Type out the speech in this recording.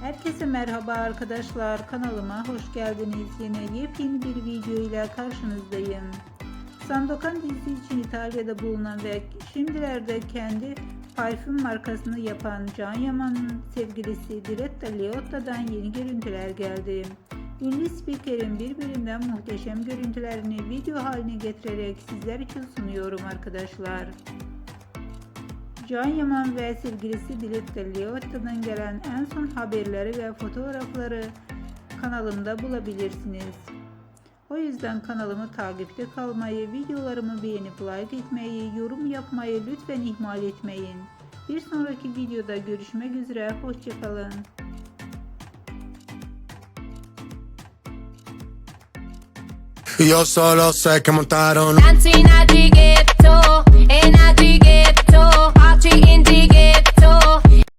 Herkese merhaba arkadaşlar. Kanalıma hoş geldiniz. Yine yepyeni bir video ile karşınızdayım. Sandokan dizisi için İtalya'da bulunan ve şimdilerde kendi parfüm markasını yapan Can Yaman'ın sevgilisi Diletta Leotta'dan yeni görüntüler geldi. Ünlü spikerin birbirinden muhteşem görüntülerini video haline getirerek sizler için sunuyorum arkadaşlar. Can Yaman ve sevgilisi Dilekte Leotta'dan gelen en son haberleri ve fotoğrafları kanalımda bulabilirsiniz. O yüzden kanalımı takipte kalmayı, videolarımı beğenip like etmeyi, yorum yapmayı lütfen ihmal etmeyin. Bir sonraki videoda görüşmek üzere, hoşçakalın. Yo solo sé que montaron.